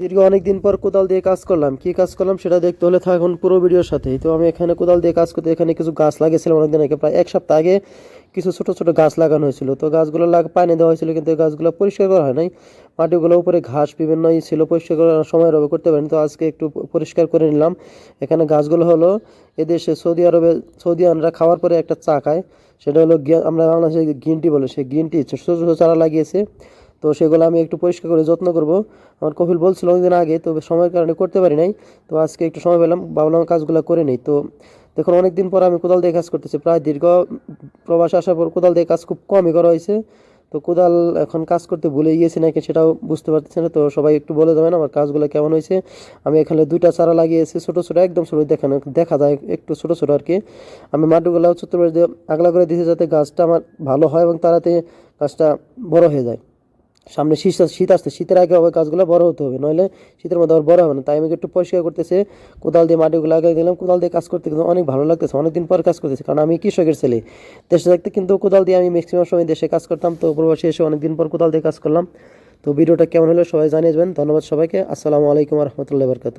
দীর্ঘ অনেক দিন পর কোদাল দিয়ে কাজ করলাম। কি কাজ করলাম সেটা দেখতে হলে থাকুন পুরো ভিডিওর সাথেই। তো আমি এখানে কোদাল দিয়ে কাজ করতে, এখানে কিছু গাছ লাগিয়েছিলাম অনেকদিন আগে, প্রায় এক সপ্তাহ আগে কিছু ছোট ছোট গাছ লাগানো হয়েছিল। তো গাছগুলো লাগ, পানি দেওয়া হয়েছিল কিন্তু গাছগুলো পরিষ্কার করা হয় নাই। মাটিগুলো উপরে ঘাস বিভিন্ন ছিল, পরিষ্কার করার সময় রবে করতে পারিনি। তো আজকে একটু পরিষ্কার করে নিলাম। এখানে গাছগুলো হলো এদেশে সৌদি আরবে সৌদিয়ানরা খাওয়ার পরে একটা চা খায়। সেটা হলো আমরা বাংলাদেশে গ্রিন টি বলে, সেই গ্রিন টি ছোটো ছোটো চারা লাগিয়েছে। তো সেগুলো আমি একটু পরিষ্কার করে যত্ন করব। আমার কপিল বলছিল অনেকদিন আগে, তো সময়ের কারণে করতে পারি নাই। তো আজকে একটু সময় পেলাম, ভাবলাম কাজগুলো করে নেই। তো দেখুন, অনেকদিন পর আমি কোদাল দিয়ে কাজ করতেছি। প্রায় দীর্ঘ প্রবাস আসার পর কোদাল দিয়ে কাজ খুব কমই করা হয়েছে। তো কোদাল এখন কাজ করতে ভুলে গিয়েছি নাকি সেটাও বুঝতে পারতেছি না। তো সবাই একটু বলে দেবেন আমার কাজগুলো কেমন হয়েছে। আমি এখানে দুইটা চারা লাগিয়েছি, ছোটো ছোটো, একদম ছোটো দেখানো, দেখা যায় একটু ছোটো ছোটো আর কি। আমি মাটিগুলো দিয়ে আগলা করে দিয়েছি যাতে গাছটা আমার ভালো হয় এবং তাড়াতাড়ি গাছটা বড় হয়ে যায়। সামনে শীত শীত আসতে, শীতের আগে হবে গাছগুলো বড় হতে হবে, নইলে শীতের মধ্যে আবার বড় হবে না। তাই আমি একটু পরিষ্কার করতেছে, কোদাল দিয়ে মাটিগুলো আগে দিলাম। কোদাল দিয়ে কাজ করতে কিন্তু অনেক ভালো লাগতেছে, অনেকদিন পর কাজ করতেছে, কারণ আমি কৃষকের ছেলে। দেশে থাকতে কিন্তু কোদাল দিয়ে আমি ম্যাক্সিমাম সময় দেশে কাজ করতাম, তো প্রবাসী এসে অনেকদিন পর কোদাল দিয়ে কাজ করলাম। তো ভিডিওটা কেমন হলো সবাই জানিয়ে যাবেন ধন্যবাদ সবাইকে। আসসালামু আলাইকুম রহমতুল্লাহ বরকাত